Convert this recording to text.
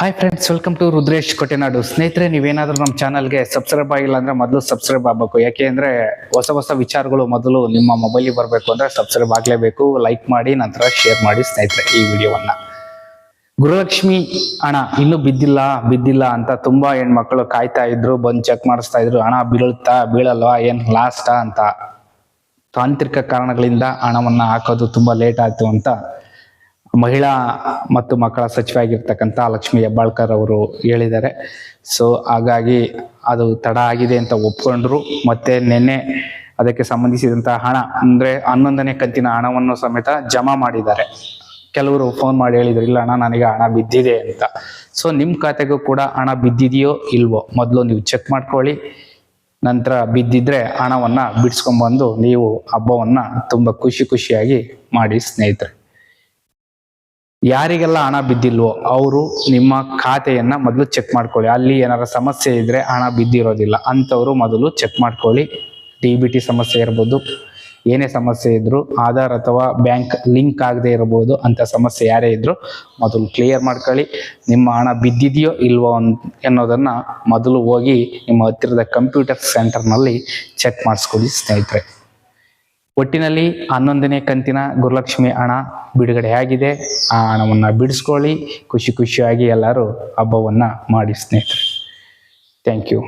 Hi friends welcome to Rudresh Kottenadu ಸ್ನೇಹಿತರೆ ನೀವೇನಾದ್ರೂ ನಮ್ಮ ಚಾನಲ್ಗೆ ಸಬ್ಸ್ಕ್ರೈಬ್ ಆಗಿಲ್ಲ ಅಂದ್ರೆ ಮೊದಲು ಸಬ್ಸ್ಕ್ರೈಬ್ ಆಗಬೇಕು. ಯಾಕೆ ಅಂದ್ರೆ ಹೊಸ ಹೊಸ ವಿಚಾರಗಳು ಮೊದಲು ನಿಮ್ಮ ಮೊಬೈಲಿಗೆ ಬರಬೇಕು ಅಂದ್ರೆ ಸಬ್ಸ್ಕ್ರೈಬ್ ಆಗಲೇಬೇಕು. ಲೈಕ್ ಮಾಡಿ, ನಂತರ ಶೇರ್ ಮಾಡಿ ಸ್ನೇಹಿತರೆ ಈ ವಿಡಿಯೋವನ್ನ. ಗುರುಲಕ್ಷ್ಮಿ ಹಣ ಇನ್ನೂ ಬಿದ್ದಿಲ್ಲ ಬಿದ್ದಿಲ್ಲ ಅಂತ ತುಂಬಾ ಹೆಣ್ಮಕ್ಳು ಕಾಯ್ತಾ ಇದ್ರು, ಬಂದು ಚೆಕ್ ಮಾಡಿಸ್ತಾ ಇದ್ರು. ಹಣ ಬೀಳುತ್ತಾ ಬೀಳಲ್ವಾ, ಏನ್ ಲಾಸ್ಟಾ ಅಂತ ತಾಂತ್ರಿಕ ಕಾರಣಗಳಿಂದ ಹಣವನ್ನು ಹಾಕೋದು ತುಂಬಾ ಲೇಟ್ ಆಯ್ತು ಅಂತ ಮಹಿಳಾ ಮತ್ತು ಮಕ್ಕಳ ಸಚಿವ ಆಗಿರ್ತಕ್ಕಂಥ ಲಕ್ಷ್ಮಿ ಹೆಬ್ಬಾಳ್ಕರ್ ಅವರು ಹೇಳಿದ್ದಾರೆ. ಸೊ ಹಾಗಾಗಿ ಅದು ತಡ ಆಗಿದೆ ಅಂತ ಒಪ್ಕೊಂಡ್ರು. ಮತ್ತೆ ನಿನ್ನೆ ಅದಕ್ಕೆ ಸಂಬಂಧಿಸಿದಂತಹ ಹಣ, ಅಂದ್ರೆ ಹನ್ನೊಂದನೇ ಕಂತಿನ ಹಣವನ್ನು ಸಮೇತ ಜಮಾ ಮಾಡಿದ್ದಾರೆ. ಕೆಲವರು ಫೋನ್ ಮಾಡಿ ಹೇಳಿದ್ರು, ಇಲ್ಲ ಹಣ ನನಗೆ ಹಣ ಬಿದ್ದಿದೆ ಅಂತ. ಸೊ ನಿಮ್ಮ ಖಾತೆಗೂ ಕೂಡ ಹಣ ಬಿದ್ದಿದೆಯೋ ಇಲ್ವೋ, ಮೊದಲು ನೀವು ಚೆಕ್ ಮಾಡ್ಕೊಳ್ಳಿ. ನಂತರ ಬಿದ್ದಿದ್ರೆ ಹಣವನ್ನ ಬಿಡಿಸ್ಕೊಂಡ್ಬಂದು ನೀವು ಹಬ್ಬವನ್ನ ತುಂಬಾ ಖುಷಿ ಖುಷಿಯಾಗಿ ಮಾಡಿ ಸ್ನೇಹಿತರೆ. ಯಾರಿಗೆಲ್ಲ ಹಣ ಬಿದ್ದಿಲ್ವೋ ಅವರು ನಿಮ್ಮ ಖಾತೆಯನ್ನ ಮೊದಲು ಚೆಕ್ ಮಾಡ್ಕೊಳ್ಳಿ. ಅಲ್ಲಿ ಏನಾರ ಸಮಸ್ಯೆ ಇದ್ರೆ ಹಣ ಬಿದ್ದಿರೋದಿಲ್ಲ. ಅಂಥವರು ಮೊದಲು ಚೆಕ್ ಮಾಡ್ಕೊಳ್ಳಿ. ಡಿ ಬಿ ಟಿ ಸಮಸ್ಯೆ ಇರ್ಬೋದು. ಏನೇ ಸಮಸ್ಯೆ ಇದ್ರು ಆಧಾರ್ ಅಥವಾ ಬ್ಯಾಂಕ್ ಲಿಂಕ್ ಆಗದೆ ಇರಬಹುದು ಅಂತ ಸಮಸ್ಯೆ ಯಾರೇ ಇದ್ರು ಮೊದಲು ಕ್ಲಿಯರ್ ಮಾಡ್ಕೊಳ್ಳಿ. ನಿಮ್ಮ ಹಣ ಬಿದ್ದಿದೆಯೋ ಇಲ್ವೋ ಅನ್ ಅನ್ನೋದನ್ನ ಮೊದಲು ಹೋಗಿ ನಿಮ್ಮ ಹತ್ತಿರದ ಕಂಪ್ಯೂಟರ್ ಸೆಂಟರ್ನಲ್ಲಿ ಚೆಕ್ ಮಾಡಿಸ್ಕೊಳ್ಳಿ ಸ್ನೇಹಿತರೆ. ಒಟ್ಟಿನಲ್ಲಿ ಹನ್ನೊಂದನೇ ಕಂತಿನ ಗುರುಲಕ್ಷ್ಮಿ ಹಣ ಬಿಡುಗಡೆ ಆಗಿದೆ ಆ ಹಣವನ್ನು ಬಿಡಿಸ್ಕೊಳ್ಳಿ. ಖುಷಿ ಖುಷಿಯಾಗಿ ಎಲ್ಲರೂ ಹಬ್ಬವನ್ನು ಮಾಡಿ ಸ್ನೇಹಿತರೆ. Thank you